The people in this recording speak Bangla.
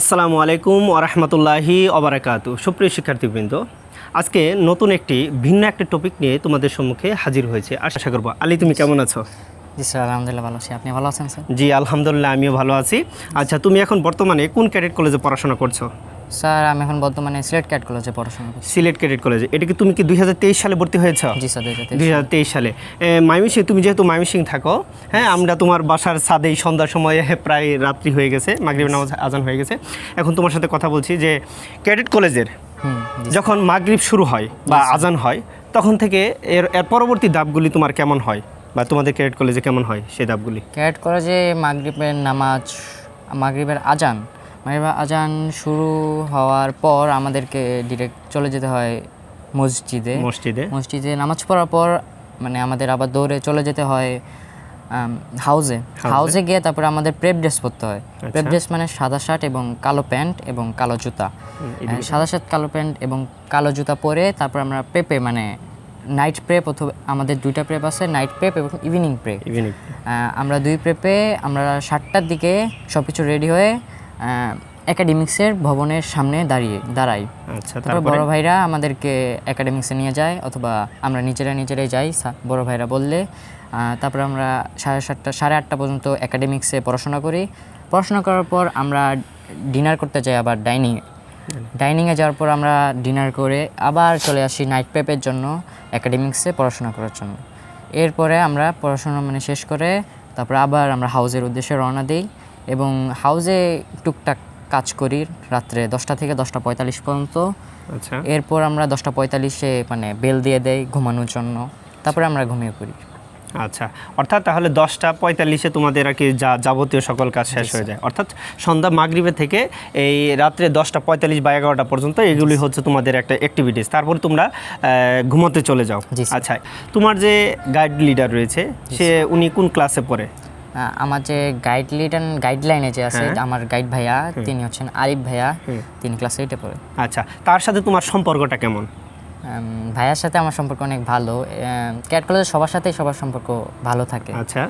আসসালামু আলাইকুম আরহামতুল্লাহি অবরাকাতু সুপ্রিয় শিক্ষার্থীবৃন্দ আজকে নতুন একটি ভিন্ন একটা টপিক নিয়ে তোমাদের সম্মুখে হাজির হয়েছে। আশা করব আলী তুমি কেমন আছো? জি স্যার আলহামদুলিল্লাহ ভালো আছি। আপনি ভালো আছেন স্যার? জি আলহামদুলিল্লাহ আমিও ভালো আছি। আচ্ছা তুমি এখন বর্তমানে কোন ক্যাডেট কলেজে পড়াশোনা করছ? স্যার আমি এখন বর্তমানে সিলেট ক্যাট কলেজে পড়াশোনা করছি। সিলেট ক্যাডেট কলেজে। এটা কি তুমি কি দুই হাজার তেইশ সালে ভর্তি হয়েছ? জি স্যার দুই হাজার তেইশ সালে। মাইমিসিং তুমি যেহেতু মাইমিসিং থাকো হ্যাঁ আমরা তোমার বাসার ছাদেই সন্ধ্যার সময়ে প্রায় রাত্রি হয়ে গেছে মাগরিব নামাজ আজান হয়ে গেছে। এখন তোমার সাথে কথা বলছি যে ক্যাডেট কলেজের যখন মাগরিব শুরু হয় বা আজান হয় তখন থেকে এর এর পরবর্তী ধাপগুলি তোমার কেমন হয়? বা তোমাদের ক্যাডেট কলেজে কেমন হয় সেই ধাপগুলি? ক্যাডেট কলেজে মাগরিবের নামাজ মাগরিবের আজান মাগরিবের আজান শুরু হওয়ার পর আমাদেরকে ডিরেক্ট চলে যেতে হয় মসজিদে। মসজিদে। মসজিদে নামাজ পড়ার পর মানে আমাদের আবার দৌড়ে চলে যেতে হয় হাউজে হাউজে গিয়ে তারপরে আমাদের প্রেপ ড্রেস পরতে হয়। প্রেপ ড্রেস মানে সাদা শার্ট এবং কালো প্যান্ট এবং কালো জুতা। সাদা শার্ট কালো প্যান্ট এবং কালো জুতা পরে তারপর আমরা প্রেপে মানে নাইট প্রেপ অথবা আমাদের দুইটা প্রেপ আছে নাইট প্রেপ এবং ইভিনিং প্রেপ ইভিনিং আমরা দুই প্রেপে আমরা সাতটার দিকে সব কিছু রেডি হয়ে একাডেমিক্সের ভবনের সামনে দাঁড়িয়ে দাঁড়াই। আচ্ছা তারপর বড় ভাইরা আমাদেরকে একাডেমিক্সে নিয়ে যায় অথবা আমরা নিজেরা নিজেরাই যাই বড় ভাইরা বললে। তারপর আমরা সাড়ে সাতটা সাড়ে আটটা পর্যন্ত একাডেমিক্সে পড়াশোনা করি। পড়াশোনা করার পর আমরা ডিনার করতে যাই আবার ডাইনিংয়ে ডাইনিংয়ে যাওয়ার পর আমরা ডিনার করে আবার চলে আসি নাইট প্রেপের জন্য একাডেমিক্সে পড়াশোনা করার জন্য। এরপরে আমরা পড়াশোনা মানে শেষ করে তারপর আবার আমরা হাউজের উদ্দেশ্যে রওনা দিই। এবং হাউজে টুকটাক কাজ করি রাত্রে দশটা থেকে দশটা পঁয়তাল্লিশ পর্যন্ত। আচ্ছা। এরপর আমরা দশটা পঁয়তাল্লিশে মানে বেল দিয়ে দেয় ঘুমানোর জন্য। তারপরে আমরা ঘুমিয়ে পড়ি। আচ্ছা অর্থাৎ তাহলে দশটা পঁয়তাল্লিশে তোমাদের আর কি যা যাবতীয় সকল কাজ শেষ হয়ে যায়। অর্থাৎ সন্ধ্যা মাগরিবে থেকে এই রাত্রে দশটা পঁয়তাল্লিশ বা এগারোটা পর্যন্ত এগুলি হচ্ছে তোমাদের একটা অ্যাক্টিভিটিস তারপর তোমরা ঘুমোতে চলে যাও। আচ্ছা তোমার যে গাইড লিডার রয়েছে সে উনি কোন ক্লাসে পড়ে? আমার যে গাইড লিডার গাইডলাইনে যে আছে হ্যাঁ। আমার গাইড ভাইয়া তিনি হচ্ছেন আরিফ ভাইয়া তিনি ক্লাস এইটে পড়ে। আচ্ছা তার সাথে তোমার সম্পর্কটা কেমন? ভাইয়ার সাথে আমার সম্পর্ক অনেক ভালো। ক্যাট কলেজের সবার সাথেই সবার সম্পর্ক ভালো থাকে। আচ্ছা।